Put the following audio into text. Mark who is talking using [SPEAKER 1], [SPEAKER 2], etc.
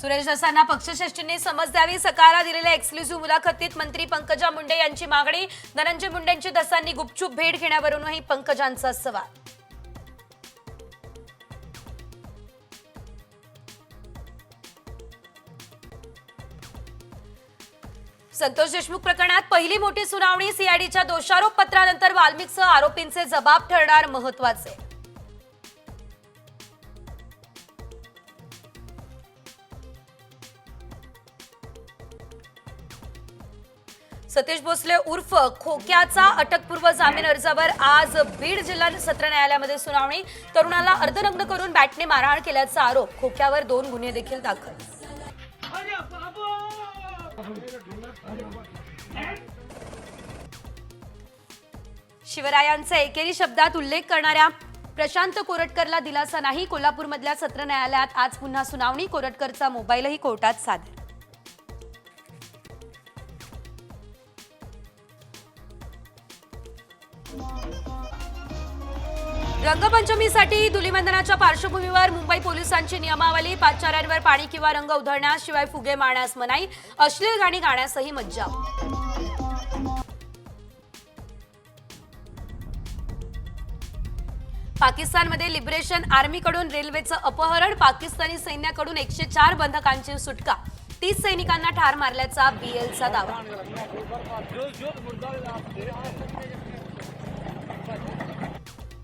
[SPEAKER 1] सुरेश दसांना पक्षश्रेष्ठींनी समज द्यावी सकाळला दिलेल्या एक्सक्लुझिव्ह मुलाखतीत मंत्री पंकजा मुंडे यांची मागणी. धनंजय मुंडेंची दसांनी गुपचूप भेट घेण्यावरूनही पंकजांचा सवाल. संतोष देशमुख प्रकरणात पहिली मोठी सुनावणी सीआयडीच्या दोषारोप पत्रानंतर वाल्मिकसह आरोपींचे जबाब ठरणार महत्त्वाचे. सतीश भोसले उर्फ खोक्याचा अटकपूर्व जामीन अर्जावर आज बीड जिल्हा सत्र न्यायालयामध्ये सुनावणी. तरुणाला अर्धनग्न करून बॅटने मारहाण केल्याचा आरोप. खोक्यावर दोन गुन्हे देखील दाखल. शिवरायांचा एकेरी शब्दात उल्लेख करणाऱ्या प्रशांत कोरटकरला दिलासा नाही. कोल्हापूरमधल्या सत्र न्यायालयात आज पुन्हा सुनावणी. कोरटकरचा मोबाईलही कोर्टात सादर रंगपंचमीसाठी धुलिवंदनाच्या पार्श्वभूमीवर मुंबई पोलिसांची नियमावली. पादचाऱ्यांवर पाणी किंवा रंग उधळण्यास शिवाय फुगे मारण्यास मनाई. अश्लील गाणी गाण्यासही मज्जाव पाकिस्तानमध्ये लिबरेशन आर्मीकडून रेल्वेचं अपहरण. पाकिस्तानी सैन्याकडून एकशे चार बंधकांची सुटका. तीस सैनिकांना ठार मारल्याचा बीएलचा दावा.